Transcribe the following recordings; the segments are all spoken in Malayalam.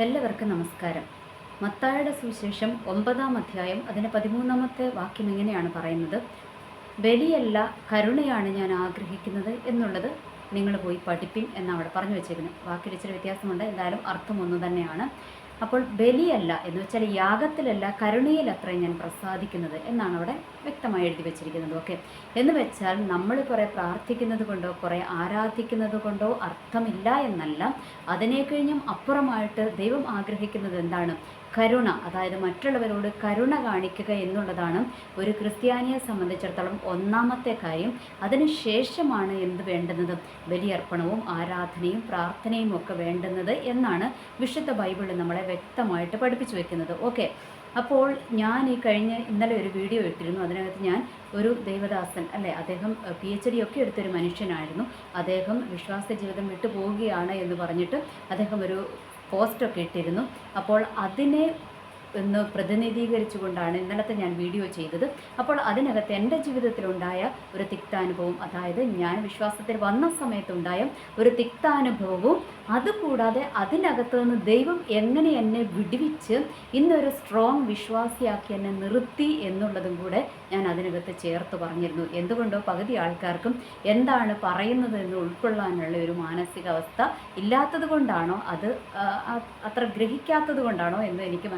എല്ലാവർക്കും നമസ്കാരം. മത്തായുടെ സുവിശേഷം ഒമ്പതാം അധ്യായം അതിന്റെ പതിമൂന്നാമത്തെ വാക്യം എങ്ങനെയാണ് പറയുന്നത്? ബലിയല്ല കരുണയാണ് ഞാൻ ആഗ്രഹിക്കുന്നത് എന്നുള്ളത് നിങ്ങൾ പോയി പഠിപ്പിൻ എന്നാണ് അവിടെ പറഞ്ഞു വെച്ചേക്കുന്നത്. വാക്കിൽ ഇച്ചിരി വ്യത്യാസമുണ്ട്. എന്തായാലും അർത്ഥം ഒന്ന് തന്നെയാണ്. അപ്പോൾ ബലിയല്ല എന്ന് വെച്ചാൽ യാഗത്തിലല്ല കരുണയിലത്രയും ഞാൻ പ്രസാദിക്കുന്നത് എന്നാണ് അവിടെ വ്യക്തമായി എഴുതി വെച്ചിരിക്കുന്നത്. ഓക്കെ. എന്ന് വെച്ചാൽ നമ്മൾ കുറേ പ്രാർത്ഥിക്കുന്നത് കൊണ്ടോ കുറേ ആരാധിക്കുന്നത് കൊണ്ടോ അർത്ഥമില്ല എന്നല്ല. അതിനെ കഴിഞ്ഞും അപ്പുറമായിട്ട് ദൈവം ആഗ്രഹിക്കുന്നത് എന്താണ്? കരുണ അതായത് മറ്റുള്ളവരോട് കരുണ കാണിക്കുക എന്നുള്ളതാണ് ഒരു ക്രിസ്ത്യാനിയെ സംബന്ധിച്ചിടത്തോളം ഒന്നാമത്തെ കാര്യം. അതിനുശേഷമാണ് എന്ത് വേണ്ടുന്നത്? ബലിയർപ്പണവും ആരാധനയും പ്രാർത്ഥനയും ഒക്കെ വേണ്ടുന്നത് എന്നാണ് വിശുദ്ധ ബൈബിളിൽ നമ്മളെ വ്യക്തമായിട്ട് പഠിപ്പിച്ചു വെക്കുന്നത്. ഓക്കെ. അപ്പോൾ ഞാൻ ഈ കഴിഞ്ഞ ഇന്നലെ ഒരു വീഡിയോ ഇട്ടിരുന്നു. അതിനകത്ത് ഞാൻ ഒരു ദേവദാസൻ അല്ലെ അദ്ദേഹം പി എച്ച് ഡി ഒക്കെ എടുത്തൊരു മനുഷ്യനായിരുന്നു. അദ്ദേഹം വിശ്വാസ ജീവിതം വിട്ടുപോവുകയാണ് എന്ന് പറഞ്ഞിട്ട് അദ്ദേഹം ഒരു പോസ്റ്റൊക്കെ ഇട്ടിരുന്നു. അപ്പോൾ അതിനെ എന്ന് പ്രതിനിധീകരിച്ചുകൊണ്ടാണ് ഇന്നലത്തെ ഞാൻ വീഡിയോ ചെയ്തത്. അപ്പോൾ അതിനകത്ത് എന്റെ ജീവിതത്തിലുണ്ടായ ഒരു തിക്താനുഭവം അതായത് ഞാൻ വിശ്വാസത്തിൽ വന്ന സമയത്തുണ്ടായ ഒരു തിക്താനുഭവവും അതുകൂടാതെ അതിനകത്ത് നിന്ന് ദൈവം എങ്ങനെ എന്നെ വിടുവിച്ച് ഇന്നൊരു സ്ട്രോങ് വിശ്വാസിയാക്കി എന്നെ നിർത്തി എന്നുള്ളതും കൂടെ ഞാൻ അതിനകത്ത് ചേർത്ത് പറഞ്ഞിരുന്നു. എന്തുകൊണ്ടോ പകുതി ആൾക്കാർക്കും എന്താണ് പറയുന്നത് എന്ന് ഉൾക്കൊള്ളാനുള്ള ഒരു മാനസികാവസ്ഥ ഇല്ലാത്തത് കൊണ്ടാണോ അത് അത്ര ഗ്രഹിക്കാത്തത് കൊണ്ടാണോ എന്ന് എനിക്ക്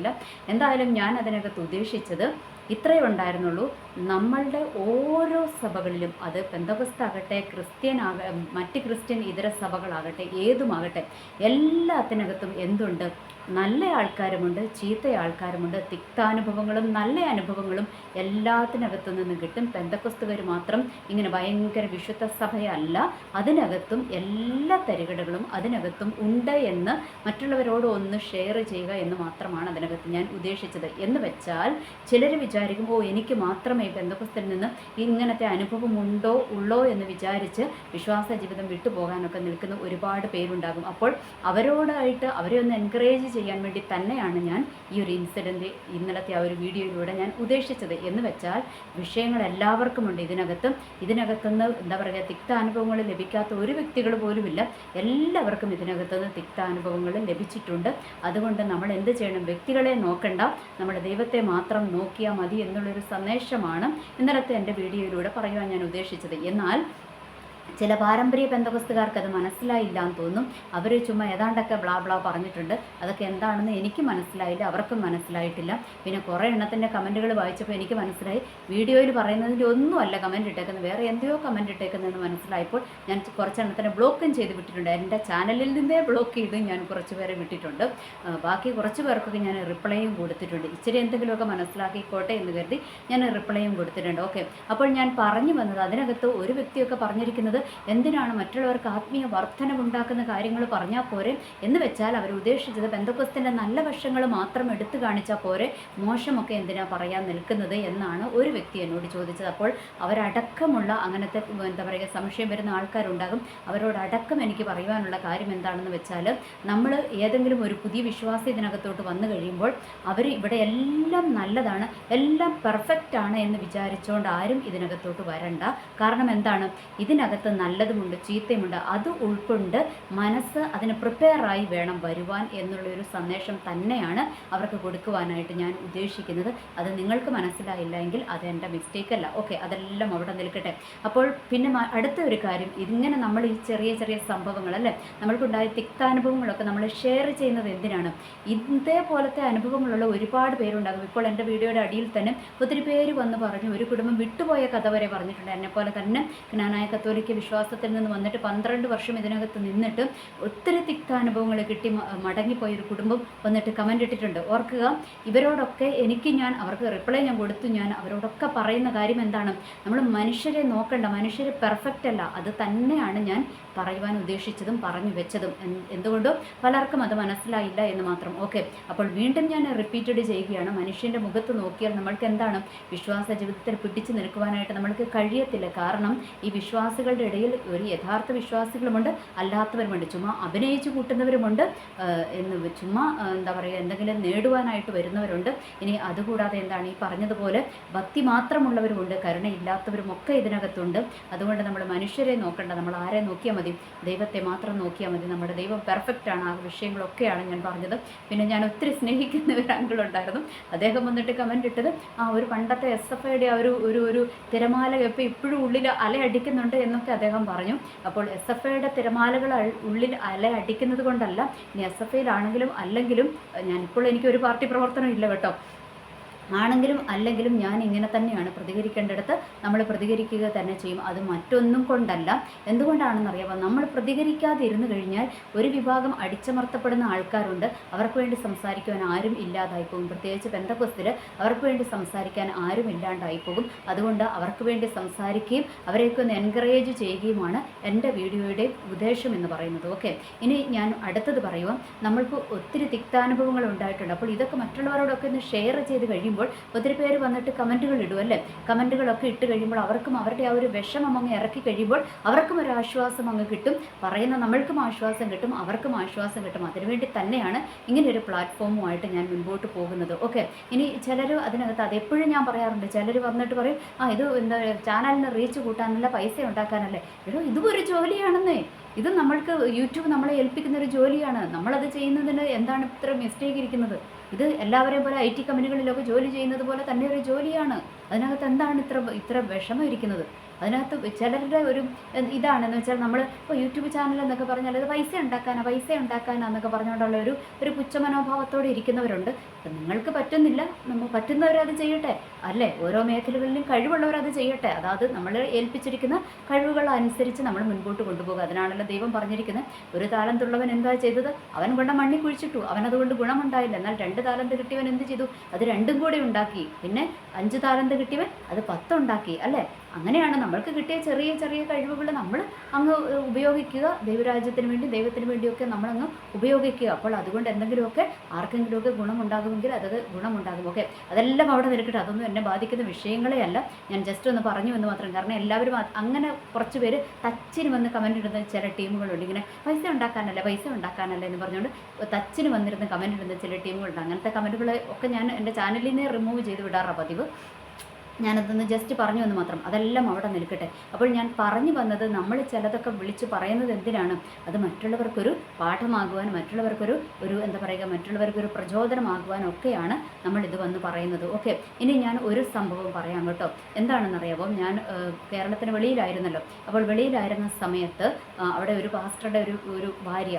മനസ്സിലായില്ല എന്തായാലും ഞാൻ അതിനകത്ത് ഉദ്ദേശിച്ചത് ഇത്രയേ ഉണ്ടായിരുന്നുള്ളൂ. നമ്മളുടെ ഓരോ സഭകളിലും അത് പെന്തകസ്താകട്ടെ ക്രിസ്ത്യൻ ആക മറ്റ് ക്രിസ്ത്യൻ ഇതര സഭകളാകട്ടെ ഏതുമാകട്ടെ എല്ലാത്തിനകത്തും എന്തുണ്ട്? നല്ല ആൾക്കാരുമുണ്ട് ചീത്ത ആൾക്കാരുമുണ്ട്. തിക്താനുഭവങ്ങളും നല്ല അനുഭവങ്ങളും എല്ലാത്തിനകത്തു നിന്ന് കിട്ടും. പെന്തക്കൊസ്തുകാർ മാത്രം ഇങ്ങനെ ഭയങ്കര വിശുദ്ധ സഭയല്ല. അതിനകത്തും എല്ലാ തരികടകളും അതിനകത്തും ഉണ്ട് എന്ന് മറ്റുള്ളവരോട് ഒന്ന് ഷെയർ ചെയ്യുക എന്ന് മാത്രമാണ് അതിനകത്ത് ഞാൻ ഉദ്ദേശിച്ചത്. എന്ന് വെച്ചാൽ ചിലർ വിചാരിക്കും ഓ എനിക്ക് മാത്രമേ ബന്ധുക്കത്തിൽ നിന്ന് ഇങ്ങനത്തെ അനുഭവം ഉണ്ടോ ഉള്ളോ എന്ന് വിചാരിച്ച് വിശ്വാസ ജീവിതം വിട്ടുപോകാനൊക്കെ നിൽക്കുന്ന ഒരുപാട് പേരുണ്ടാകും. അപ്പോൾ അവരോടായിട്ട് അവരെ ഒന്ന് എൻകറേജ് ചെയ്യാൻ വേണ്ടി തന്നെയാണ് ഞാൻ ഈ ഒരു ഇൻസിഡന്റ് ഇന്നലത്തെ ആ ഒരു വീഡിയോയിലൂടെ ഞാൻ ഉദ്ദേശിച്ചത്. എന്ന് വെച്ചാൽ വിഷയങ്ങൾ എല്ലാവർക്കുമുണ്ട് ഇതിനകത്തും. ഇതിനകത്തുനിന്ന് എന്താ പറയുക തിക്താനുഭവങ്ങൾ ലഭിക്കാത്ത ഒരു വ്യക്തികൾ പോലുമില്ല. എല്ലാവർക്കും ഇതിനകത്തുനിന്ന് തിക്താനുഭവങ്ങൾ ലഭിച്ചിട്ടുണ്ട്. അതുകൊണ്ട് നമ്മൾ എന്ത് ചെയ്യണം? വ്യക്തികളെ നോക്കണ്ട. നമ്മൾ ദൈവത്തെ മാത്രം നോക്കിയാൽ മതി എന്നുള്ളൊരു സന്ദേശമാണ് ഇന്നലത്തെ എന്റെ വീഡിയോയിലൂടെ പറയുവാൻ ഞാൻ ഉദ്ദേശിച്ചത്. എന്നാൽ ചില പാരമ്പര്യ ബന്ധവസ്തുകാർക്ക് അത് മനസ്സിലായില്ല എന്ന് തോന്നും. അവർ ചുമ്മാ ഏതാണ്ടൊക്കെ ബ്ലാ ബ്ലാ പറഞ്ഞിട്ടുണ്ട്. അതൊക്കെ എന്താണെന്ന് എനിക്ക് മനസ്സിലായില്ല. അവർക്കും മനസ്സിലായിട്ടില്ല. പിന്നെ കുറേ എണ്ണത്തിന്റെ കമന്റുകൾ വായിച്ചപ്പോൾ എനിക്ക് മനസ്സിലായി. വീഡിയോയിൽ പറയുന്നതിന്റെ ഒന്നുമല്ല കമന്റ് ഇട്ടേക്കുന്നത്. വേറെ എന്തെയോ കമന്റ് ഇട്ടേക്കുന്നതെന്ന് മനസ്സിലായപ്പോൾ ഞാൻ കുറച്ചെണ്ണത്തിനെ ബ്ലോക്കും ചെയ്ത് വിട്ടിട്ടുണ്ട്. എന്റെ ചാനലിൽ നിന്നേ ബ്ലോക്ക് ചെയ്ത് ഞാൻ കുറച്ച് പേരെ വിട്ടിട്ടുണ്ട്. ബാക്കി കുറച്ച് പേർക്കൊക്കെ ഞാൻ റിപ്ലൈയും കൊടുത്തിട്ടുണ്ട്. ഇച്ചിരി എന്തെങ്കിലുമൊക്കെ മനസ്സിലാക്കിക്കോട്ടെ എന്ന് കരുതി ഞാൻ റിപ്ലൈയും കൊടുത്തിട്ടുണ്ട്. ഓക്കെ. അപ്പോൾ ഞാൻ പറഞ്ഞു വന്നത് അതിനകത്ത് ഒരു വ്യക്തിയൊക്കെ പറഞ്ഞിരിക്കുന്നത് എന്തിനാണ് മറ്റുള്ളവർക്ക് ആത്മീയ വർധനമുണ്ടാക്കുന്ന കാര്യങ്ങൾ പറഞ്ഞാൽ പോരെ എന്ന് വെച്ചാൽ അവർ ഉദ്ദേശിച്ചത് ബന്ധുക്കസ്തിന്റെ നല്ല വശങ്ങൾ മാത്രം എടുത്തു കാണിച്ചാൽ പോരെ മോശമൊക്കെ എന്തിനാ പറയാൻ നിൽക്കുന്നത് എന്നാണ് ഒരു വ്യക്തി എന്നോട് ചോദിച്ചത്. അപ്പോൾ അവരടക്കമുള്ള അങ്ങനത്തെ എന്താ പറയുക സംശയം വരുന്ന ആൾക്കാരുണ്ടാകും. അവരോടടക്കം എനിക്ക് പറയുവാനുള്ള കാര്യം എന്താണെന്ന് വെച്ചാൽ നമ്മൾ ഏതെങ്കിലും ഒരു പുതിയ വിശ്വാസം ഇതിനകത്തോട്ട് വന്നു കഴിയുമ്പോൾ അവർ ഇവിടെ എല്ലാം നല്ലതാണ് എല്ലാം പെർഫെക്റ്റ് ആണ് എന്ന് വിചാരിച്ചുകൊണ്ട് ആരും ഇതിനകത്തോട്ട് വരണ്ട. കാരണം എന്താണ്? ഇതിനകത്ത് നല്ലതുമുണ്ട് ചീത്തയുമുണ്ട് അത് ഉൾക്കൊണ്ട് മനസ്സ് അതിന് പ്രിപ്പയറായി വേണം വരുവാൻ എന്നുള്ളൊരു സന്ദേശം തന്നെയാണ് അവർക്ക് കൊടുക്കുവാനായിട്ട് ഞാൻ ഉദ്ദേശിക്കുന്നത്. അത് നിങ്ങൾക്ക് മനസ്സിലായില്ല എങ്കിൽ അത് എന്റെ മിസ്റ്റേക്ക് അല്ല. ഓക്കെ അതെല്ലാം അവിടെ നിൽക്കട്ടെ. അപ്പോൾ പിന്നെ അടുത്ത ഒരു കാര്യം. ഇങ്ങനെ നമ്മൾ ഈ ചെറിയ ചെറിയ സംഭവങ്ങൾ അല്ലേ? നമ്മൾക്കുണ്ടായ തിക്താനുഭവങ്ങളൊക്കെ നമ്മൾ ഷെയർ ചെയ്യുന്നത് എന്തിനാണ്? ഇതേപോലത്തെ അനുഭവങ്ങളുള്ള ഒരുപാട് പേരുണ്ടാകും. ഇപ്പോൾ എന്റെ വീഡിയോയുടെ അടിയിൽ തന്നെ ഒത്തിരി പേര് വന്ന് പറഞ്ഞു ഒരു കുടുംബം വിട്ടുപോയ കഥ വരെ പറഞ്ഞിട്ടുണ്ട്. എന്നെപ്പോലെ തന്നെ ജ്ഞാനായ കത്തോലിക്ക വിശ്വാസത്തിൽ നിന്ന് വന്നിട്ട് പന്ത്രണ്ട് വർഷം ഇതിനകത്ത് നിന്നിട്ട് ഒത്തിരി തിക്താനുഭവങ്ങൾ കിട്ടി മടങ്ങിപ്പോയൊരു കുടുംബം വന്നിട്ട് കമന്റ് ഇട്ടിട്ടുണ്ട്. ഓർക്കുക ഇവരോടൊക്കെ എനിക്ക് ഞാൻ അവർക്ക് റിപ്ലൈ ഞാൻ കൊടുത്തു. ഞാൻ അവരോടൊക്കെ പറയുന്ന കാര്യം എന്താണ്? നമ്മൾ മനുഷ്യരെ നോക്കണ്ട മനുഷ്യർ പെർഫെക്റ്റ് അല്ല. അത് തന്നെയാണ് ഞാൻ പറയുവാൻ ഉദ്ദേശിച്ചതും പറഞ്ഞു വെച്ചതും. എന്ത് എന്തുകൊണ്ടും പലർക്കും അത് മനസ്സിലായില്ല എന്ന് മാത്രം. ഓക്കെ അപ്പോൾ വീണ്ടും ഞാൻ റിപ്പീറ്റഡ് ചെയ്യുകയാണ്. മനുഷ്യന്റെ മുഖത്ത് നോക്കിയാൽ നമ്മൾക്ക് എന്താണ്? വിശ്വാസ ജീവിതത്തിൽ പിടിച്ചു നിൽക്കുവാനായിട്ട് നമ്മൾക്ക് കഴിയത്തില്ല. കാരണം ഈ വിശ്വാസികളുടെ വിശ്വാസികളുടെ ഇടയിൽ ഒരു യഥാർത്ഥ വിശ്വാസികളുമുണ്ട് അല്ലാത്തവരുമുണ്ട്. ചുമ്മാ അഭിനയിച്ച് കൂട്ടുന്നവരുമുണ്ട് എന്ന് ചുമ്മാ എന്താ പറയുക എന്തെങ്കിലും നേടുവാനായിട്ട് വരുന്നവരുണ്ട്. ഇനി അതുകൂടാതെ എന്താണ് ഈ പറഞ്ഞതുപോലെ ഭക്തി മാത്രമുള്ളവരുമുണ്ട് കരുണയില്ലാത്തവരുമൊക്കെ ഇതിനകത്തുണ്ട്. അതുകൊണ്ട് നമ്മൾ മനുഷ്യരെ നോക്കണ്ട നമ്മൾ ആരെ നോക്കിയാൽ മതി. ദൈവത്തെ മാത്രം നോക്കിയാൽ മതി. നമ്മുടെ ദൈവം പെർഫെക്റ്റ് ആണ്. ആ വിഷയങ്ങളൊക്കെയാണ് ഞാൻ പറഞ്ഞത്. പിന്നെ ഞാൻ ഒത്തിരി സ്നേഹിക്കുന്ന ഒരു അങ്കിളുണ്ടായിരുന്നു. അദ്ദേഹം വന്നിട്ട് കമന്റ് ഇട്ടത് ആ ഒരു പണ്ടത്തെ എസ് എഫ് ഐയുടെ ആ ഒരു ഒരു ഒരു തിരമാല ഇപ്പോൾ ഇപ്പോഴും ഉള്ളിൽ അലയടിക്കുന്നുണ്ട് എന്നൊക്കെ അദ്ദേഹം പറഞ്ഞു. അപ്പോൾ എസ് എഫ് ഐയുടെ തിരമാലകൾ ഉള്ളിൽ ഉള്ളിൽ അലയടിക്കുന്നത് കൊണ്ടല്ല ഇനി എസ് എഫ് ഐയിലാണെങ്കിലും അല്ലെങ്കിലും ഞാനിപ്പോൾ എനിക്ക് ഒരു പാർട്ടി പ്രവർത്തനം ഇല്ല കേട്ടോ. ആണെങ്കിലും അല്ലെങ്കിലും ഞാൻ ഇങ്ങനെ തന്നെയാണ് പ്രതികരിക്കേണ്ടിടത്ത് നമ്മൾ പ്രതികരിക്കുക തന്നെ ചെയ്യും. അത് മറ്റൊന്നും കൊണ്ടല്ല. എന്തുകൊണ്ടാണെന്നറിയാമോ നമ്മൾ പ്രതികരിക്കാതെ ഇരുന്നു കഴിഞ്ഞാൽ ഒരു വിഭാഗം അടിച്ചമർത്തപ്പെടുന്ന ആൾക്കാരുണ്ട്. അവർക്ക് വേണ്ടി സംസാരിക്കുവാൻ ആരും ഇല്ലാതായി പോകും പ്രത്യേകിച്ച് ബന്ധപ്പസ്തിൽ അവർക്ക് വേണ്ടി സംസാരിക്കാൻ ആരും ഇല്ലാണ്ടായി പോകും അതുകൊണ്ട് അവർക്ക് വേണ്ടി സംസാരിക്കുകയും അവരെയൊക്കെ ഒന്ന് എൻകറേജ് ചെയ്യുകയുമാണ് എന്റെ വീഡിയോയുടെ ഉദ്ദേശം എന്ന് പറയുന്നത്. ഓക്കെ? ഇനി ഞാൻ അടുത്തത് പറയുക നമ്മൾക്ക് ഒത്തിരി തിക്താനുഭവങ്ങൾ ഉണ്ടായിട്ടുണ്ട്. അപ്പോൾ ഇതൊക്കെ മറ്റുള്ളവരോടൊക്കെ ഒന്ന് ഷെയർ ചെയ്ത് കഴിയുമ്പോൾ ഒത്തിരി പേര് വന്നിട്ട് കമന്റുകൾ ഇടും അല്ലേ? കമന്റുകളൊക്കെ ഇട്ട് കഴിയുമ്പോൾ അവർക്കും അവരുടെ ആ ഒരു വിഷമം അങ്ങ് ഇറക്കി കഴിയുമ്പോൾ അവർക്കും ഒരു ആശ്വാസം അങ്ങ് കിട്ടും. പറയുന്ന നമ്മൾക്കും ആശ്വാസം കിട്ടും അവർക്കും ആശ്വാസം കിട്ടും. അതിനുവേണ്ടി തന്നെയാണ് ഇങ്ങനെ ഒരു പ്ലാറ്റ്ഫോമുമായിട്ട് ഞാൻ മുൻപോട്ട് പോകുന്നത്. ഓക്കെ. ഇനി ചിലർ അതിനകത്ത് അത് എപ്പോഴും ഞാൻ പറയാറുണ്ട്. ചിലർ വന്നിട്ട് പറയും ആ ഇത് എന്താ ചാനലിന് റീച്ച് കൂട്ടാനല്ല പൈസ ഉണ്ടാക്കാനല്ലേ? ഇതും ഒരു ജോലിയാണെന്നേ. ഇത് നമ്മൾക്ക് യൂട്യൂബ് നമ്മളെ ഏൽപ്പിക്കുന്ന ഒരു ജോലിയാണ്. നമ്മളത് ചെയ്യുന്നതിന് എന്താണ് ഇത്ര മിസ്റ്റേക്ക് ഇരിക്കുന്നത്? ഇത് എല്ലാവരെയും പോലെ ഐ ടി കമ്പനികളിലൊക്കെ ജോലി ചെയ്യുന്നത് പോലെ തന്നെ ഒരു ജോലിയാണ്. അതിനകത്ത് എന്താണ് ഇത്ര ഇത്ര വിഷമം ഇരിക്കുന്നത്? അതിനകത്ത് ചിലരുടെ ഒരു ഇതാണെന്ന് വെച്ചാൽ നമ്മൾ ഇപ്പോൾ യൂട്യൂബ് ചാനൽ എന്നൊക്കെ പറഞ്ഞാൽ അത് പൈസ ഉണ്ടാക്കാനാണ് പൈസ ഉണ്ടാക്കാനാണെന്നൊക്കെ പറഞ്ഞുകൊണ്ടുള്ള ഒരു ഒരു പുച്ഛമനോഭാവത്തോടെ ഇരിക്കുന്നവരുണ്ട്. അപ്പം നിങ്ങൾക്ക് പറ്റുന്നില്ല. നമ്മൾ പറ്റുന്നവരത് ചെയ്യട്ടെ. അല്ലേ? ഓരോ മേഖലകളിലും കഴിവുള്ളവരത് ചെയ്യട്ടെ. അതായത് നമ്മൾ ഏൽപ്പിച്ചിരിക്കുന്ന കഴിവുകൾ അനുസരിച്ച് നമ്മൾ മുൻപോട്ട് കൊണ്ടുപോകുക. അതിനാണല്ലോ ദൈവം പറഞ്ഞിരിക്കുന്നത് ഒരു താലന്തുള്ളവൻ എന്താ ചെയ്തത്? അവൻ കൊണ്ട മണ്ണി കുഴിച്ചിട്ടു. അവൻ അതുകൊണ്ട് ഗുണമുണ്ടായില്ല. എന്നാൽ രണ്ട് താലന്ത് കിട്ടിയവൻ എന്ത് ചെയ്തു? അത് രണ്ടും കൂടി ഉണ്ടാക്കി. പിന്നെ അഞ്ച് താലന്ത് കിട്ടിയവൻ അത് പത്തുണ്ടാക്കി അല്ലേ? അങ്ങനെയാണ് നമ്മൾക്ക് കിട്ടിയ ചെറിയ ചെറിയ കഴിവുകൾ നമ്മൾ അങ്ങ് ഉപയോഗിക്കുക. ദൈവരാജ്യത്തിന് വേണ്ടി ദൈവത്തിന് വേണ്ടിയൊക്കെ നമ്മളങ്ങ് ഉപയോഗിക്കുക. അപ്പോൾ അതുകൊണ്ട് എന്തെങ്കിലുമൊക്കെ ആർക്കെങ്കിലുമൊക്കെ ഗുണമുണ്ടാകുമെങ്കിൽ അത് ഗുണമുണ്ടാകും. ഓക്കെ അതെല്ലാം അവിടെ നിൽക്കട്ടെ അതൊന്നും എന്നെ ബാധിക്കുന്ന വിഷയങ്ങളേ അല്ല ഞാൻ ജസ്റ്റ് ഒന്ന് പറഞ്ഞു എന്ന് മാത്രം. കാരണം എല്ലാവരും അങ്ങനെ കുറച്ച് പേര് തച്ചിന് വന്ന് കമന്റ് ഇടുന്ന ചില ടീമുകളുണ്ട്. ഇങ്ങനെ പൈസ ഉണ്ടാക്കാനല്ല പൈസ ഉണ്ടാക്കാനല്ല എന്ന് പറഞ്ഞുകൊണ്ട് തച്ചിന് വന്നിരുന്ന് കമന്റ് ഇടുന്ന ചില ടീമുകളുണ്ട്. അങ്ങനത്തെ കമന്റുകളെ ഒക്കെ ഞാൻ എന്റെ ചാനലിൽ നിന്ന് റിമൂവ് ചെയ്ത് വിടാറാണ് പതിവ്. ഞാനതൊന്ന് ജസ്റ്റ് പറഞ്ഞു എന്ന് മാത്രം. അതെല്ലാം അവിടെ നിൽക്കട്ടെ. അപ്പോൾ ഞാൻ പറഞ്ഞു വന്നത് നമ്മൾ ചിലതൊക്കെ വിളിച്ച് പറയുന്നത് എന്തിനാണ്? അത് മറ്റുള്ളവർക്കൊരു പാഠമാകുവാൻ മറ്റുള്ളവർക്കൊരു ഒരു എന്താ പറയുക മറ്റുള്ളവർക്കൊരു പ്രചോദനമാകുവാൻ ഒക്കെയാണ് നമ്മൾ ഇത് വന്ന് പറയുന്നത്. ഓക്കെ ഇനി ഞാൻ ഒരു സംഭവം പറയാം കേട്ടോ. എന്താണെന്നറിയാമോ ഞാൻ കേരളത്തിന് വെളിയിലായിരുന്നല്ലോ. അപ്പോൾ വെളിയിലായിരുന്ന സമയത്ത് അവിടെ ഒരു പാസ്റ്ററുടെ ഒരു ഒരു ഭാര്യ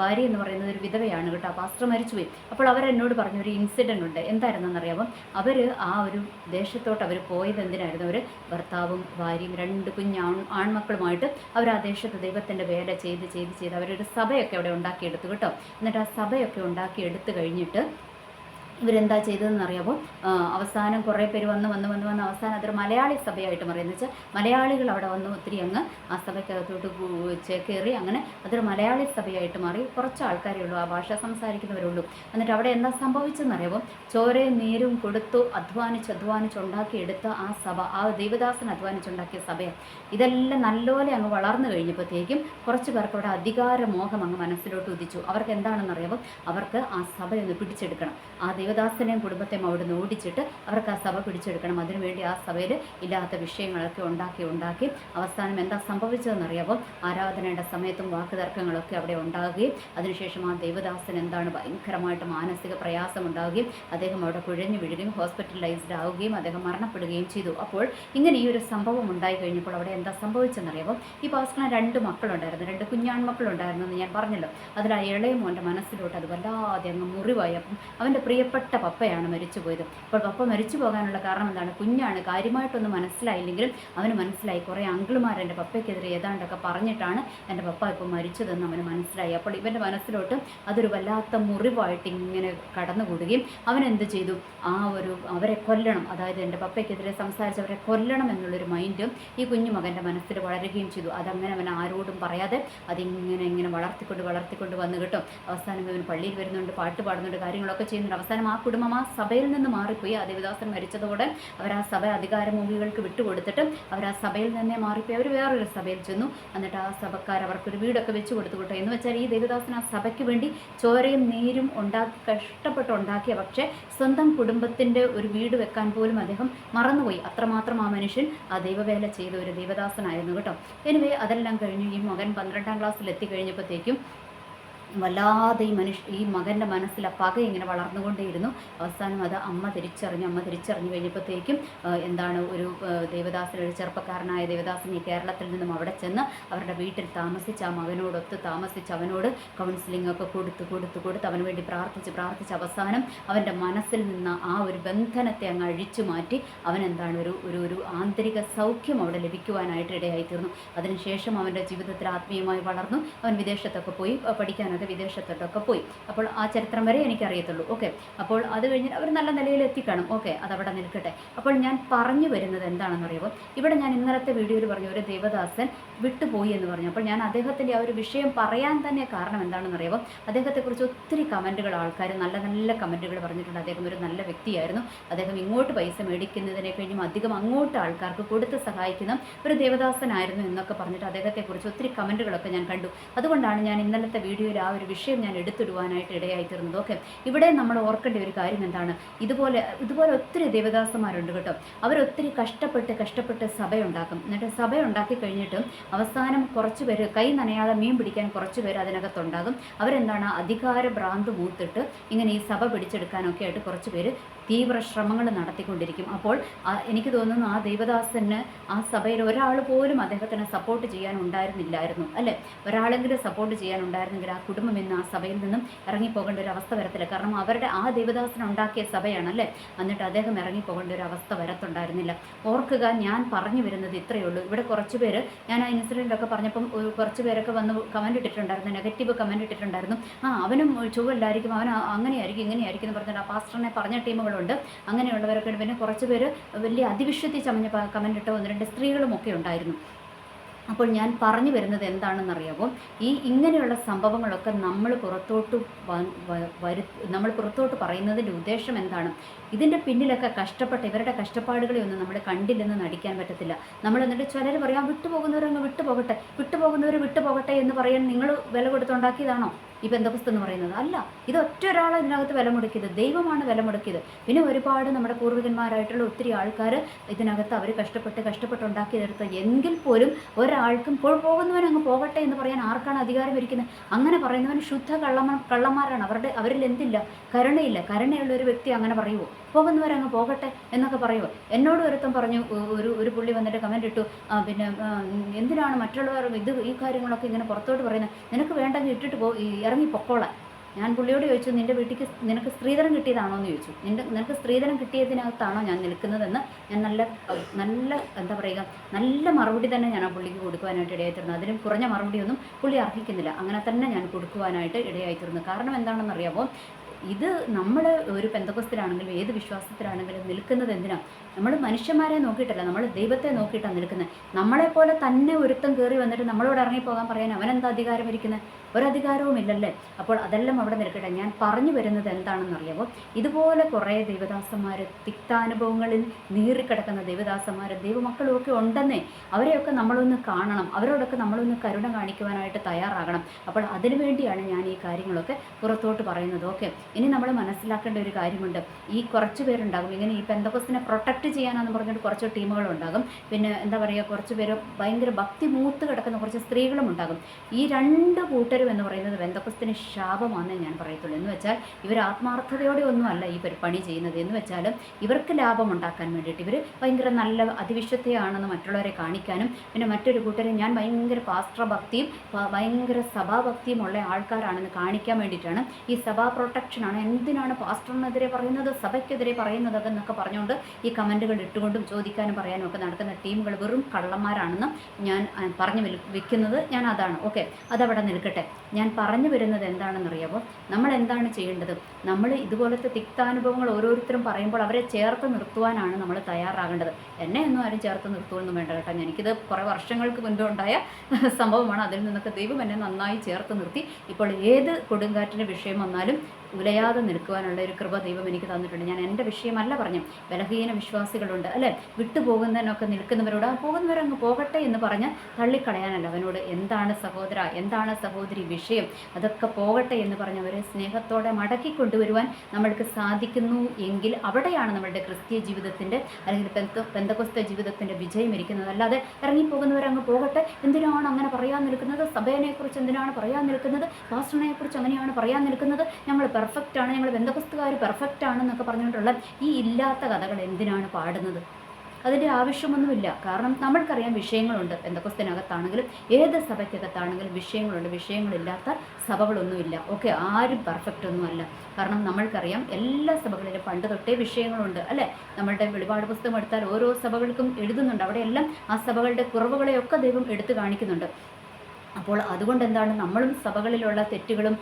ഭാര്യ എന്ന് പറയുന്നത് ഒരു വിധവയാണ് കേട്ടോ. പാസ്റ്റർ മരിച്ചുപോയി അപ്പോൾ അവരെന്നോട് പറഞ്ഞ ഒരു ഇൻസിഡന്റ് ഉണ്ട്. എന്തായിരുന്നെന്നറിയാമോ അവർ ആ ഒരു ദേശത്തോട്ട് അവർ പോയത് എന്തിനായിരുന്നു? അവർ ഭർത്താവും ഭാര്യയും രണ്ട് കുഞ്ഞാൺ ആൺമക്കളുമായിട്ട് അവർ ആ ദേശത്ത് ദൈവത്തിന്റെ വേല ചെയ്ത് ചെയ്ത് ചെയ്ത് അവരൊരു സഭയൊക്കെ അവിടെ ഉണ്ടാക്കിയെടുത്തു കേട്ടോ. എന്നിട്ട് ആ സഭയൊക്കെ ഉണ്ടാക്കിയെടുത്ത് കഴിഞ്ഞിട്ട് ഇവരെന്താ ചെയ്തതെന്ന് അറിയാമോ അവസാനം കുറേ പേര് വന്ന് വന്ന് വന്ന് വന്ന് അവസാനം അതൊരു മലയാളി സഭയായിട്ട് മാറി. എന്ന് വെച്ചാൽ മലയാളികൾ അവിടെ വന്ന് ഒത്തിരി അങ്ങ് ആ സഭയ്ക്കകത്തോട്ട് കയറി അങ്ങനെ അതൊരു മലയാളി സഭയായിട്ട് മാറി. കുറച്ച് ആൾക്കാരേ ഉള്ളൂ ആ ഭാഷ സംസാരിക്കുന്നവരേ ഉള്ളൂ എന്നിട്ട് അവിടെ എന്താ സംഭവിച്ചെന്നറിയാമോ ചോരയും നീരും കൊടുത്തു അധ്വാനിച്ച് അധ്വാനിച്ച് ഉണ്ടാക്കിയെടുത്ത ആ സഭ ആ ദേവദാസൻ അധ്വാനിച്ചുണ്ടാക്കിയ സഭയാണ്. ഇതെല്ലാം നല്ലപോലെ അങ്ങ് വളർന്നു കഴിഞ്ഞപ്പോഴത്തേക്കും കുറച്ച് പേർക്ക് അവിടെ അധികാരമോഹം അങ്ങ് മനസ്സിലോട്ട് ഉദിച്ചു. അവർക്ക് എന്താണെന്നറിയാവോ? അവർക്ക് ആ സഭയൊന്ന് പിടിച്ചെടുക്കണം. ആ ദേവദാസനെയും കുടുംബത്തെയും അവിടെ നിന്ന് ഓടിച്ചിട്ട് അവർക്ക് ആ സഭ പിടിച്ചെടുക്കണം. അതിനുവേണ്ടി ആ സഭയിൽ ഇല്ലാത്ത വിഷയങ്ങളൊക്കെ ഉണ്ടാക്കി ഉണ്ടാക്കി അവസാനം എന്താ സംഭവിച്ചതെന്നറിയാമോ ആരാധനയുടെ സമയത്തും വാക്കുതർക്കങ്ങളൊക്കെ അവിടെ ഉണ്ടാകുകയും അതിനുശേഷം ആ ദേവദാസൻ എന്താണ് ഭയങ്കരമായിട്ട് മാനസിക പ്രയാസം ഉണ്ടാവുകയും അദ്ദേഹം അവിടെ കുഴഞ്ഞു വീഴുകയും ഹോസ്പിറ്റലൈസ്ഡ് ആവുകയും അദ്ദേഹം മരണപ്പെടുകയും ചെയ്തു. അപ്പോൾ ഇങ്ങനെ ഈ ഒരു സംഭവം ഉണ്ടായി കഴിഞ്ഞപ്പോൾ അവിടെ എന്താ സംഭവിച്ചെന്നറിയാമോ ഈ പാസ്റ്റിന് രണ്ട് മക്കളുണ്ടായിരുന്നു. രണ്ട് കുഞ്ഞാൺമക്കളുണ്ടായിരുന്നു എന്ന് ഞാൻ പറഞ്ഞല്ലോ. അതിൽ ആ ഇളയ മനസ്സിലോട്ട് അത് വല്ലാതെ അങ്ങ് മുറിവായി. അപ്പം അവന്റെ പ്രിയപ്പെട്ട പപ്പയാണ് മരിച്ചു പോയത്. അപ്പോൾ പപ്പ മരിച്ചു പോകാനുള്ള കാരണം എന്താണ്? കുഞ്ഞാണ്. കാര്യമായിട്ടൊന്നും മനസ്സിലായില്ലെങ്കിലും അവന് മനസ്സിലായി. കുറേ അങ്കിളുമാർ എന്റെ പപ്പയ്ക്കെതിരെ ഏതാണ്ടൊക്കെ പറഞ്ഞിട്ടാണ് എന്റെ പപ്പ ഇപ്പോൾ മരിച്ചതെന്ന് അവന് മനസ്സിലായി. അപ്പോൾ ഇവന്റെ മനസ്സിലോട്ട് അതൊരു വല്ലാത്ത മുറിവായിട്ട് ഇങ്ങനെ കടന്നുകൂടുകയും അവൻ എന്ത് ചെയ്തു? ആ ഒരു അവരെ കൊല്ലണം. അതായത് എന്റെ പപ്പയ്ക്കെതിരെ സംസാരിച്ചവരെ കൊല്ലണം എന്നുള്ളൊരു മൈൻഡും ഈ കുഞ്ഞുമകന്റെ മനസ്സിൽ വളരുകയും ചെയ്തു. അതങ്ങനെ അവൻ ആരോടും പറയാതെ അതിങ്ങനെ ഇങ്ങനെ വളർത്തിക്കൊണ്ട് വളർത്തിക്കൊണ്ട് വന്നു കേട്ടോ. അവസാനം ഇവൻ പള്ളിയിൽ വരുന്നുണ്ട് പാട്ട് പാടുന്നുണ്ട് കാര്യങ്ങളൊക്കെ ചെയ്യുന്നുണ്ട്. അവസാനം അവസാനം ആ കുടുംബം ആ സഭയിൽ നിന്ന് മാറിപ്പോയി. ആ ദേവദാസൻ മരിച്ചതോടെ അവർ ആ സഭ അധികാരമോഹികൾക്ക് വിട്ടുകൊടുത്തിട്ട് അവർ ആ സഭയിൽ നിന്നേ മാറിപ്പോയി. അവർ വേറൊരു സഭയിൽ ചെന്നു. എന്നിട്ട് ആ സഭക്കാർ അവർക്കൊരു വീടൊക്കെ വെച്ച് കൊടുത്തുകൊട്ടെ. എന്ന് വെച്ചാൽ ഈ ദേവദാസൻ ആ സഭയ്ക്ക് വേണ്ടി ചോരയും നീരും ഉണ്ടാക്കി കഷ്ടപ്പെട്ടുണ്ടാക്കിയ പക്ഷേ സ്വന്തം കുടുംബത്തിന്റെ ഒരു വീട് വെക്കാൻ പോലും അദ്ദേഹം മറന്നുപോയി. അത്രമാത്രം ആ മനുഷ്യൻ ആ ദൈവവേല ചെയ്ത ഒരു ദേവദാസനായിരുന്നു കേട്ടോ. എനിവേ അതെല്ലാം കഴിഞ്ഞു ഈ മകൻ പന്ത്രണ്ടാം ക്ലാസ്സിൽ എത്തിക്കഴിഞ്ഞപ്പോഴത്തേക്കും വല്ലാതെ ഈ മനുഷ്യ ഈ മകന്റെ മനസ്സിൽ ആ പക ഇങ്ങനെ വളർന്നുകൊണ്ടേയിരുന്നു. അവസാനം അത് അമ്മ തിരിച്ചറിഞ്ഞു. അമ്മ തിരിച്ചറിഞ്ഞു കഴിഞ്ഞപ്പോഴത്തേക്കും എന്താണ് ഒരു ദേവദാസൻ ഒരു ചെറുപ്പക്കാരനായ ദേവദാസൻ ഈ കേരളത്തിൽ നിന്നും അവിടെ ചെന്ന് അവരുടെ വീട്ടിൽ താമസിച്ച് ആ മകനോടൊത്ത് താമസിച്ച് അവനോട് കൗൺസിലിംഗ് ഒക്കെ കൊടുത്ത് കൊടുത്ത് കൊടുത്ത് അവന് വേണ്ടി പ്രാർത്ഥിച്ച് പ്രാർത്ഥിച്ച് അവസാനം അവന്റെ മനസ്സിൽ നിന്ന് ആ ഒരു ബന്ധനത്തെ അങ്ങ് അഴിച്ചു മാറ്റി അവൻ എന്താണ് ഒരു ഒരു ഒരു ആന്തരിക സൗഖ്യം അവിടെ ലഭിക്കുവാനായിട്ട് ഇടയായിത്തീർന്നു. അതിനുശേഷം അവന്റെ ജീവിതത്തിൽ ആത്മീയമായി വളർന്നു. അവൻ വിദേശത്തൊക്കെ പോയി അഹ് പഠിക്കാനൊക്കെ വിദേശത്തോട്ടൊക്കെ പോയി. അപ്പോൾ ആ ചരിത്രം വരെ എനിക്കറിയത്തുള്ളൂ. ഓക്കെ. അപ്പോൾ അത് കഴിഞ്ഞ് അവർ നല്ല നിലയിൽ എത്തിക്കാണും ഓക്കെ. അതവിടെ നിൽക്കട്ടെ. അപ്പോൾ ഞാൻ പറഞ്ഞു വരുന്നത് എന്താണെന്ന് അറിയുമ്പോൾ ഇവിടെ ഞാൻ ഇന്നലത്തെ വീഡിയോയിൽ പറഞ്ഞു ഒരു ദേവദാസൻ വിട്ടുപോയി എന്ന് പറഞ്ഞു. അപ്പോൾ ഞാൻ അദ്ദേഹത്തിന്റെ ആ ഒരു വിഷയം പറയാൻ തന്നെ കാരണം എന്താണെന്ന് അറിയുമ്പോൾ അദ്ദേഹത്തെക്കുറിച്ച് ഒത്തിരി കമന്റുകൾ ആൾക്കാർ നല്ല നല്ല കമന്റുകൾ പറഞ്ഞിട്ടുണ്ട്. അദ്ദേഹം ഒരു നല്ല വ്യക്തിയായിരുന്നു. അദ്ദേഹം ഇങ്ങോട്ട് പൈസ മേടിക്കുന്നതിനെ കഴിഞ്ഞും അധികം അങ്ങോട്ട് ആൾക്കാർക്ക് കൊടുത്ത് സഹായിക്കുന്ന ഒരു ദേവദാസനായിരുന്നു എന്നൊക്കെ പറഞ്ഞിട്ട് അദ്ദേഹത്തെക്കുറിച്ച് ഒത്തിരി കമന്റുകളൊക്കെ ഞാൻ കണ്ടു. അതുകൊണ്ടാണ് ഞാൻ ഇന്നലത്തെ വീഡിയോയിൽ ആ ഒരു വിഷയം ഞാൻ എടുത്തിടുവാനായിട്ട് ഇടയായിത്തീർന്നത് ഓക്കെ. ഇവിടെ നമ്മൾ ഓർക്കേണ്ട ഒരു കാര്യം എന്താണ്? ഇതുപോലെ ഇതുപോലെ ഒത്തിരി ദേവദാസന്മാരുണ്ട് കേട്ടോ. അവരൊത്തിരി കഷ്ടപ്പെട്ട് കഷ്ടപ്പെട്ട് സഭയുണ്ടാക്കും. എന്നിട്ട് സഭ ഉണ്ടാക്കി കഴിഞ്ഞിട്ട് അവസാനം കുറച്ച് പേര് കൈ നനയാതെ മീൻ പിടിക്കാൻ കുറച്ച് പേര് അതിനകത്തുണ്ടാകും. അവരെന്താണ്? അധികാര ഭ്രാന്ത് മൂത്തിട്ട് ഇങ്ങനെ ഈ സഭ പിടിച്ചെടുക്കാനൊക്കെ ആയിട്ട് കുറച്ച് പേര് തീവ്ര ശ്രമങ്ങൾ നടത്തിക്കൊണ്ടിരിക്കും. അപ്പോൾ എനിക്ക് തോന്നുന്നു ആ ദേവദാസന് ആ സഭയിൽ ഒരാൾ പോലും അദ്ദേഹത്തിന് സപ്പോർട്ട് ചെയ്യാൻ ഉണ്ടായിരുന്നില്ലായിരുന്നു അല്ലേ? ഒരാളെങ്കിലും സപ്പോർട്ട് ചെയ്യാൻ ഉണ്ടായിരുന്നെങ്കിൽ ആ കുടുംബം ഇന്ന് ആ സഭയിൽ നിന്നും ഇറങ്ങിപ്പോകേണ്ട ഒരു അവസ്ഥ വരത്തില്ല. കാരണം അവരുടെ ആ ദേവദാസൻ ഉണ്ടാക്കിയ സഭയാണ് അല്ലേ എന്നിട്ട് അദ്ദേഹം ഇറങ്ങിപ്പോകേണ്ട ഒരു അവസ്ഥ വരത്തുണ്ടായിരുന്നില്ല. ഓർക്കുക ഞാൻ പറഞ്ഞു വരുന്നത് ഇത്രയേ ഉള്ളൂ. ഇവിടെ കുറച്ച് പേര് ഞാൻ ആ ഇൻസിഡന്റൊക്കെ പറഞ്ഞപ്പം കുറച്ച് പേരൊക്കെ വന്ന് കമന്റ് ഇട്ടിട്ടുണ്ടായിരുന്നു. നെഗറ്റീവ് കമന്റ് ഇട്ടിട്ടുണ്ടായിരുന്നു. ആ അവനും ചുവല്ലായിരിക്കും അവൻ അങ്ങനെയായിരിക്കും ഇങ്ങനെയായിരിക്കും എന്ന് പറഞ്ഞിട്ട് ആ പാസ്റ്ററിനെ പറഞ്ഞ ടീമുകളുണ്ട്. അങ്ങനെയുള്ളവരൊക്കെ. പിന്നെ കുറച്ച് പേര് വലിയ അതിവിശ്വത്തി ചമഞ്ഞ കമന്റ് ഇട്ട ഒന്ന് രണ്ട് സ്ത്രീകളും ഒക്കെ ഉണ്ടായിരുന്നു. അപ്പോൾ ഞാൻ പറഞ്ഞു വരുന്നത് എന്താണെന്നറിയാമോ ഈ ഇങ്ങനെയുള്ള സംഭവങ്ങളൊക്കെ നമ്മൾ പുറത്തോട്ട് വരു നമ്മൾ പുറത്തോട്ട് പറയുന്നതിന്റെ ഉദ്ദേശം എന്താണ്? ഇതിന്റെ പിന്നിലൊക്കെ കഷ്ടപ്പെട്ട ഇവരുടെ കഷ്ടപ്പാടുകളെ ഒന്നും നമ്മൾ കണ്ടില്ലെന്ന് നടിക്കാൻ പറ്റത്തില്ല. നമ്മൾ എന്നിട്ട് ചിലർ പറയാം വിട്ടുപോകുന്നവരങ്ങ് വിട്ടുപോകട്ടെ വിട്ടുപോകുന്നവർ വിട്ടുപോകട്ടെ എന്ന് പറയാൻ നിങ്ങൾ വില കൊടുത്തുണ്ടാക്കിയതാണോ ഈ ബന്ധപുസ്തം എന്ന് പറയുന്നത്? അല്ല ഇത് ഒറ്റ ഒരാൾ ഇതിനകത്ത് വില മുടക്കിയത് ദൈവമാണ് വില മുടക്കിയത് പിന്നെ ഒരുപാട് നമ്മുടെ പൂർവികന്മാരായിട്ടുള്ള ഒത്തിരി ആൾക്കാർ ഇതിനകത്ത് അവർ കഷ്ടപ്പെട്ട് കഷ്ടപ്പെട്ട് ഉണ്ടാക്കിയതെടുത്ത എങ്കിൽ പോലും ഒരാൾക്കും ഇപ്പോൾ പോകുന്നവൻ അങ്ങ് പോകട്ടെ എന്ന് പറയാൻ ആർക്കാണ് അധികാരം ഇരിക്കുന്നത്? അങ്ങനെ പറയുന്നവൻ ശുദ്ധ കള്ളമ കള്ളന്മാരാണ്. അവരുടെ അവരിൽ എന്തില്ല? കരുണയില്ല. കരുണയുള്ള ഒരു വ്യക്തി അങ്ങനെ പറയുമോ പോകുന്നവരങ്ങ് പോകട്ടെ എന്നൊക്കെ പറയുമോ എന്നോട് ഒരുത്തം പറഞ്ഞു ഒരു ഒരു പുള്ളി വന്നിട്ട് കമന്റ് ഇട്ടു. പിന്നെ എന്തിനാണ് മറ്റുള്ളവർ ഇത് ഈ കാര്യങ്ങളൊക്കെ ഇങ്ങനെ പുറത്തോട്ട് പറയുന്നത് നിനക്ക് വേണ്ടെങ്കിൽ ഇട്ടിട്ട് പോ ഇറങ്ങി പൊക്കോളാം. ഞാൻ പുള്ളിയോട് ചോദിച്ചു നിന്റെ വീട്ടിക്ക് നിനക്ക് സ്ത്രീധനം കിട്ടിയതാണോ? എന്ന് ചോദിച്ചു. നിന്റെ നിനക്ക് സ്ത്രീധനം കിട്ടിയതിനകത്താണോ ഞാൻ നിൽക്കുന്നതെന്ന് ഞാൻ നല്ല നല്ല എന്താ പറയുക നല്ല മറുപടി തന്നെ ഞാൻ ആ പുള്ളിക്ക് കൊടുക്കുവാനായിട്ട് ഇടയായിത്തീർന്നു. അതിലും കുറഞ്ഞ മറുപടിയൊന്നും പുള്ളി അർഹിക്കുന്നില്ല. അങ്ങനെ തന്നെ ഞാൻ കൊടുക്കുവാനായിട്ട് ഇടയായിത്തീർന്നു. കാരണം എന്താണെന്ന് അറിയാമോ ഇത് നമ്മൾ ഒരു പെന്തകോസ്തിലാണെങ്കിലും ഏത് വിശ്വാസത്തിലാണെങ്കിലും നിൽക്കുന്നത് എന്തിനാണ് നമ്മൾ മനുഷ്യന്മാരെ നോക്കിയിട്ടല്ല നമ്മൾ ദൈവത്തെ നോക്കിയിട്ടാണ് നിൽക്കുന്നത് നമ്മളെപ്പോലെ തന്നെ ഒരുത്തം കയറി വന്നിട്ട് നമ്മളോട് ഇറങ്ങിപ്പോകാൻ പറയാൻ അവനെന്താ അധികാരം ഇരിക്കുന്നത് ഒരധികാരവും ഇല്ലല്ലേ അപ്പോൾ അതെല്ലാം അവിടെ നിൽക്കട്ടെ. ഞാൻ പറഞ്ഞു വരുന്നത് എന്താണെന്ന് അറിയാമോ ഇതുപോലെ കുറേ ദേവദാസന്മാർ തിക്താനുഭവങ്ങളിൽ നീറിക്കിടക്കുന്ന ദേവദാസന്മാർ ദൈവമക്കളും ഒക്കെ ഉണ്ടെന്നേ. അവരെയൊക്കെ നമ്മളൊന്ന് കാണണം. അവരോടൊക്കെ നമ്മളൊന്ന് കരുണ കാണിക്കുവാനായിട്ട് തയ്യാറാകണം. അപ്പോൾ അതിനു വേണ്ടിയാണ് ഞാൻ ഈ കാര്യങ്ങളൊക്കെ പുറത്തോട്ട് പറയുന്നത്. ഓക്കെ. ഇനി നമ്മൾ മനസ്സിലാക്കേണ്ട ഒരു കാര്യമുണ്ട്. ഈ കുറച്ച് പേരുണ്ടാകും. ഇങ്ങനെ ഈ പെന്തകോസ്തിനെ പ്രൊട്ടക്റ്റ് ചെയ്യാനെന്ന് പറഞ്ഞിട്ട് കുറച്ച് ടീമുകളുണ്ടാകും. പിന്നെ എന്താ പറയുക കുറച്ച് പേര് ഭയങ്കര ഭക്തി മൂത്ത് കിടക്കുന്ന കുറച്ച് സ്ത്രീകളും ഉണ്ടാകും ഈ രണ്ട് കൂട്ടരും എന്ന് പറയുന്നത് ബന്ധപ്പസ്തിന് ശാപമാണെന്നേ ഞാൻ പറയത്തുള്ളൂ. എന്ന് വെച്ചാൽ ഇവർ ആത്മാർത്ഥതയോടെ ഒന്നുമല്ല ഈ പരിപാടി ചെയ്യുന്നത്. എന്ന് വെച്ചാലും ഇവർക്ക് ലാഭം ഉണ്ടാക്കാൻ വേണ്ടിയിട്ട് ഇവർ ഭയങ്കര നല്ല അതിവിശ്വത്തെയാണെന്ന് മറ്റുള്ളവരെ കാണിക്കാനും പിന്നെ മറ്റൊരു കൂട്ടരെ ഞാൻ ഭയങ്കര പാസ്ത്രഭക്തിയും ഭയങ്കര സഭാഭക്തിയും ഉള്ള ആൾക്കാരാണെന്ന് കാണിക്കാൻ വേണ്ടിയിട്ടാണ് ഈ സഭാ പ്രൊട്ടക്ഷനാണ്. എന്തിനാണ് പാസ്റ്ററിനെതിരെ പറയുന്നത്? സഭയ്ക്കെതിരെ പറയുന്നത് എന്നൊക്കെ പറഞ്ഞുകൊണ്ട് ഈ കമന്റുകൾ ഇട്ടുകൊണ്ടും ചോദിക്കാനും പറയാനും ഒക്കെ നടക്കുന്ന ടീമുകൾ വെറും കള്ളന്മാരാണെന്ന് ഞാൻ പറഞ്ഞു വെക്കുന്നത് ഞാൻ അതാണ്. ഓക്കെ. അതവിടെ നിൽക്കട്ടെ. ഞാൻ പറഞ്ഞു വരുന്നത് എന്താണെന്നറിയാമോ നമ്മൾ എന്താണ് ചെയ്യേണ്ടത്? നമ്മൾ ഇതുപോലത്തെ തിക്താനുഭവങ്ങൾ ഓരോരുത്തരും പറയുമ്പോൾ അവരെ ചേർത്ത് നിർത്തുവാനാണ് നമ്മൾ തയ്യാറാകേണ്ടത്. എന്നെ ഒന്നും ആരും ചേർത്ത് നിർത്തുമെന്നും വേണ്ട കേട്ടോ. എനിക്കിത് കുറേ വർഷങ്ങൾക്ക് മുൻപ് ഉണ്ടായ സംഭവമാണ്. അതിൽ നിന്നൊക്കെ ദൈവം എന്നെ നന്നായി ചേർത്ത് നിർത്തി. ഇപ്പോൾ ഏത് കൊടുങ്കാറ്റിന്റെ വിഷയം വന്നാലും ഉലയാതെ നിൽക്കുവാനുള്ള ഒരു കൃപ ദൈവം എനിക്ക് തന്നിട്ടുണ്ട്. ഞാൻ എന്റെ വിഷയമല്ല പറഞ്ഞു ബലഹീന വിശ്വാസികളുണ്ട്. അല്ലേ? വിട്ടുപോകുന്നതിനൊക്കെ നിൽക്കുന്നവരോട് ആ പോകുന്നവരങ്ങ് പോകട്ടെ എന്ന് പറഞ്ഞ് തള്ളിക്കളയാനല്ല അവനോട് എന്താണ് സഹോദര എന്താണ് സഹോദരി വിഷയം. അതൊക്കെ പോകട്ടെ എന്ന് പറഞ്ഞ് അവരെ സ്നേഹത്തോടെ മടക്കി കൊണ്ടുവരുവാൻ നമ്മൾക്ക് സാധിക്കുന്നു എങ്കിൽ അവിടെയാണ് നമ്മളുടെ ക്രിസ്തീയ ജീവിതത്തിന്റെ അല്ലെങ്കിൽ പെന്ത പെന്തകൊസ്ത ജീവിതത്തിന്റെ വിജയം ഇരിക്കുന്നത്. അല്ലാതെ ഇറങ്ങിപ്പോകുന്നവരങ്ങ് പോകട്ടെ. എന്തിനാണ് അങ്ങനെ പറയാൻ നിൽക്കുന്നത്? സഭേനെക്കുറിച്ച് എന്തിനാണ് പറയാൻ നിൽക്കുന്നത്? പാസ്റ്ററിനെക്കുറിച്ച് അങ്ങനെയാണ് പറയാൻ നിൽക്കുന്നത്? ഞങ്ങൾ പെർഫെക്റ്റ് ആണ്. ഞങ്ങൾ ബന്ധപുസ്തകാർ പെർഫെക്റ്റ് ആണെന്നൊക്കെ പറഞ്ഞുകൊണ്ടുള്ള ഈ ഇല്ലാത്ത കഥകൾ എന്തിനാണ് പാടുന്നത്? അതിന്റെ ആവശ്യമൊന്നുമില്ല. കാരണം നമ്മൾക്കറിയാം വിഷയങ്ങളുണ്ട്. എന്തൊക്കെ ഏത് സഭയ്ക്കകത്താണെങ്കിലും വിഷയങ്ങളുണ്ട്. വിഷയങ്ങളില്ലാത്ത സഭകളൊന്നുമില്ല. ഓക്കെ ആരും പെർഫെക്റ്റ് ഒന്നുമല്ല. കാരണം നമ്മൾക്കറിയാം എല്ലാ സഭകളിലും പണ്ട് തൊട്ടേ വിഷയങ്ങളുണ്ട്. അല്ലേ? നമ്മളുടെ വെളിപാട് പുസ്തകം എടുത്താൽ ഓരോ സഭകൾക്കും എഴുതുന്നുണ്ട്. അവിടെയെല്ലാം ആ സഭകളുടെ കുറവുകളെയൊക്കെ ദൈവം എടുത്തു കാണിക്കുന്നുണ്ട്. അപ്പോൾ അതുകൊണ്ട് എന്താണ് നമ്മളും സഭകളിലുള്ള തെറ്റുകളും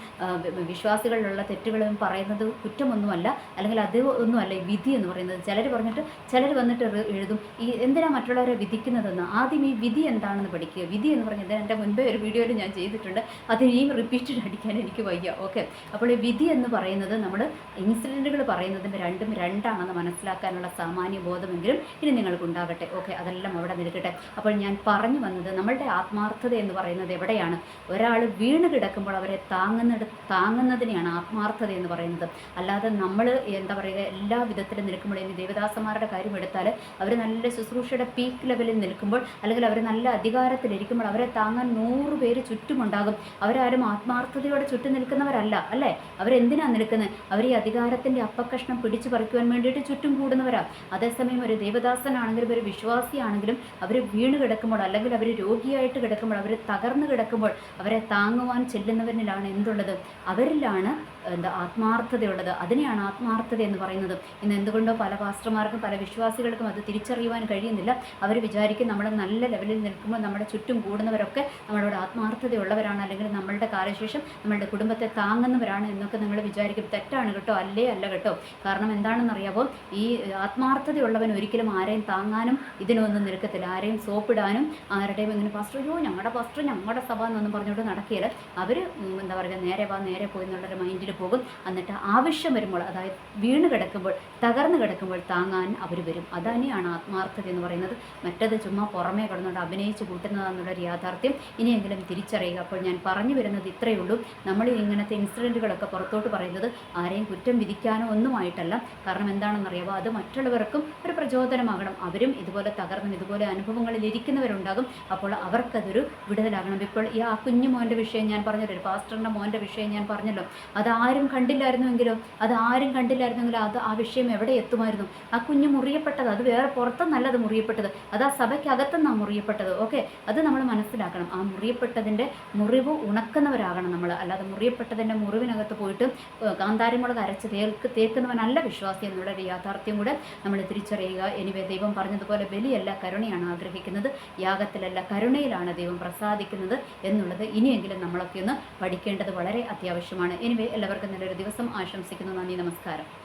വിശ്വാസികളിലുള്ള തെറ്റുകളും പറയുന്നത് കുറ്റമൊന്നുമല്ല. അല്ലെങ്കിൽ അത് ഒന്നുമല്ല വിധി എന്ന് പറയുന്നത്. ചിലർ പറഞ്ഞിട്ട് ചിലർ വന്നിട്ട് എഴുതും ഈ എന്തിനാണ് മറ്റുള്ളവരെ വിധിക്കുന്നതെന്ന്. ആദ്യം ഈ വിധി എന്താണെന്ന് പഠിക്കുക. വിധി എന്ന് പറഞ്ഞത് എന്റെ മുൻപേ ഒരു വീഡിയോയിൽ ഞാൻ ചെയ്തിട്ടുണ്ട്. അത് ഇനിയും റിപ്പീറ്റഡ് അടിക്കാൻ എനിക്ക് വയ്യ. ഓക്കെ? അപ്പോൾ ഈ വിധി എന്ന് പറയുന്നത് നമ്മൾ ഇൻസിഡന്റുകൾ പറയുന്നതിന്റെ രണ്ടും രണ്ടാണെന്ന് മനസ്സിലാക്കാനുള്ള സാമാന്യ ബോധമെങ്കിലും ഇനി നിങ്ങൾക്ക് ഉണ്ടാകട്ടെ ഓക്കെ? അതെല്ലാം അവിടെ നിൽക്കട്ടെ. അപ്പോൾ ഞാൻ പറഞ്ഞു വന്നത് നമ്മളുടെ ആത്മാർത്ഥത എന്ന് പറയുന്നത് എവിടെയാണ്? ഒരാൾ വീണ് കിടക്കുമ്പോൾ അവരെ താങ്ങുന്നിട താങ്ങുന്നതിനെയാണ് ആത്മാർത്ഥത എന്ന് പറയുന്നത്. അല്ലാതെ നമ്മൾ എന്താ പറയുക എല്ലാ വിധത്തിലും നിൽക്കുമ്പോൾ ഇനി ദേവദാസന്മാരുടെ കാര്യം എടുത്താൽ അവർ നല്ല ശുശ്രൂഷയുടെ പീക്ക് ലെവലിൽ നിൽക്കുമ്പോൾ അല്ലെങ്കിൽ അവർ നല്ല അധികാരത്തിലിരിക്കുമ്പോൾ അവരെ താങ്ങാൻ നൂറ് പേര് ചുറ്റുമുണ്ടാകും. അവരാരും ആത്മാർത്ഥതയോടെ ചുറ്റും നിൽക്കുന്നവരല്ല അല്ലേ? അവരെന്തിനാണ് നിൽക്കുന്നത് അവർ ഈ അധികാരത്തിന്റെ അപ്പക്കഷ്ണം പിടിച്ചു പറിക്കുവാൻ വേണ്ടിയിട്ട് ചുറ്റും കൂടുന്നവരാ. അതേസമയം ഒരു ദേവദാസനാണെങ്കിലും ഒരു വിശ്വാസിയാണെങ്കിലും അവർ വീണ് കിടക്കുമ്പോൾ അല്ലെങ്കിൽ അവർ രോഗിയായിട്ട് കിടക്കുമ്പോൾ അവർ തകർന്ന് കിടക്കുമ്പോൾ അവരെ താങ്ങുവാൻ ചെല്ലുന്നവരിലാണ് എന്തുള്ളത്? അവരിലാണ് എന്താ ആത്മാർത്ഥതയുള്ളത്. അതിനെയാണ് ആത്മാർത്ഥത എന്ന് പറയുന്നത്. ഇന്ന് എന്തുകൊണ്ടോ പല പാസ്റ്റർമാർക്കും പല വിശ്വാസികൾക്കും അത് തിരിച്ചറിയുവാൻ കഴിയുന്നില്ല. അവർ വിചാരിക്കും നമ്മൾ നല്ല ലെവലിൽ നിൽക്കുമ്പോൾ നമ്മുടെ ചുറ്റും കൂടുന്നവരൊക്കെ നമ്മളോട് ആത്മാർത്ഥതയുള്ളവരാണ്. അല്ലെങ്കിൽ നമ്മളുടെ കാലശേഷം നമ്മളുടെ കുടുംബത്തെ താങ്ങുന്നവരാണ് എന്നൊക്കെ നിങ്ങൾ വിചാരിക്കും. തെറ്റാണ് കേട്ടോ അല്ലേ അല്ല കേട്ടോ. കാരണം എന്താണെന്നറിയാമോ ഈ ആത്മാർത്ഥതയുള്ളവൻ ഒരിക്കലും ആരെയും താങ്ങാനും ഇതിനൊന്നും നിൽക്കത്തില്ല. ആരെയും സോപ്പിടാനും ആരുടെയും ഇങ്ങനെ പാസ്റ്റർ അയ്യോ ഞങ്ങളുടെ പാസ്റ്റർ ഞങ്ങളുടെ സഭ എന്നൊന്നും പറഞ്ഞുകൊണ്ട് നടക്കരുത്. അവർ എന്താ പറയുക നേരെ വാ നേരെ പോയി എന്നുള്ളൊരു മൈൻഡിൽ പോകും. എന്നിട്ട് ആവശ്യം വരുമ്പോൾ അതായത് വീണ് കിടക്കുമ്പോൾ തകർന്നു കിടക്കുമ്പോൾ താങ്ങാൻ അവർ വരും. അതന്നെയാണ് ആത്മാർത്ഥത എന്ന് പറയുന്നത്. മറ്റത് ചുമ്മാ പുറമേ കിടന്നുകൊണ്ട് അഭിനയിച്ച് കൂട്ടുന്നതെന്നുള്ളൊരു യാഥാർത്ഥ്യം. ഇനിയെങ്കിലും തിരിച്ചറിയുക. അപ്പോൾ ഞാൻ പറഞ്ഞു വരുന്നത് ഇത്രയേ ഉള്ളൂ. നമ്മൾ ഇങ്ങനത്തെ ഇൻസിഡന്റുകളൊക്കെ പുറത്തോട്ട് പറയുന്നത് ആരെയും കുറ്റം വിധിക്കാനോ ഒന്നുമായിട്ടല്ല. കാരണം എന്താണെന്നറിയാമോ അത് മറ്റുള്ളവർക്കും ഒരു പ്രചോദനമാകണം. അവരും ഇതുപോലെ തകർന്നും ഇതുപോലെ അനുഭവങ്ങളിൽ ഇരിക്കുന്നവരുണ്ടാകും. അപ്പോൾ അവർക്കതൊരു വിടുതലാകണം. ഇപ്പോൾ ഈ ആ കുഞ്ഞു മോന്റെ വിഷയം ഞാൻ പറഞ്ഞല്ലോ പാസ്റ്ററിന്റെ മോന്റെ വിഷയം ഞാൻ പറഞ്ഞല്ലോ. അതാരും കണ്ടില്ലായിരുന്നുവെങ്കിലോ അത് ആരും കണ്ടില്ലായിരുന്നെങ്കിലോ അത് ആ വിഷയം എവിടെ എത്തുമായിരുന്നു? ആ കുഞ്ഞ് മുറിയപ്പെട്ടത് അത് വേറെ പുറത്തുനിന്നല്ല അത് മുറിയപ്പെട്ടത്. അത് ആ സഭയ്ക്കകത്തുനിന്നാണ് മുറിയപ്പെട്ടത് ഓക്കെ? അത് നമ്മൾ മനസ്സിലാക്കണം. ആ മുറിയപ്പെട്ടതിന്റെ മുറിവ് ഉണക്കുന്നവരാകണം നമ്മൾ. അല്ലാതെ മുറിയപ്പെട്ടതിന്റെ മുറിവിനകത്ത് പോയിട്ട് കാന്താരിമുളക് അരച്ച് തേക്ക് തേക്കുന്നവനല്ല വിശ്വാസി എന്നുള്ള ഒരു യാഥാർത്ഥ്യം കൂടെ നമ്മൾ തിരിച്ചറിയുക. എനിവേ ദൈവം പറഞ്ഞതുപോലെ ബലിയല്ല കരുണയാണ് ആഗ്രഹിക്കുന്നത്. യാഗത്തിലല്ല കരുണയിലാണ് ദൈവം പ്രസാദിക്കുന്നത്. എന്നുള്ളത് ഇനിയെങ്കിലും നമ്മളൊക്കെ ഒന്ന് പഠിക്കേണ്ടത് വളരെ അത്യാവശ്യമാണ്. എനിവേ എല്ലാവർക്കും നല്ലൊരു ദിവസം ആശംസിക്കുന്നു. നന്ദി നമസ്കാരം.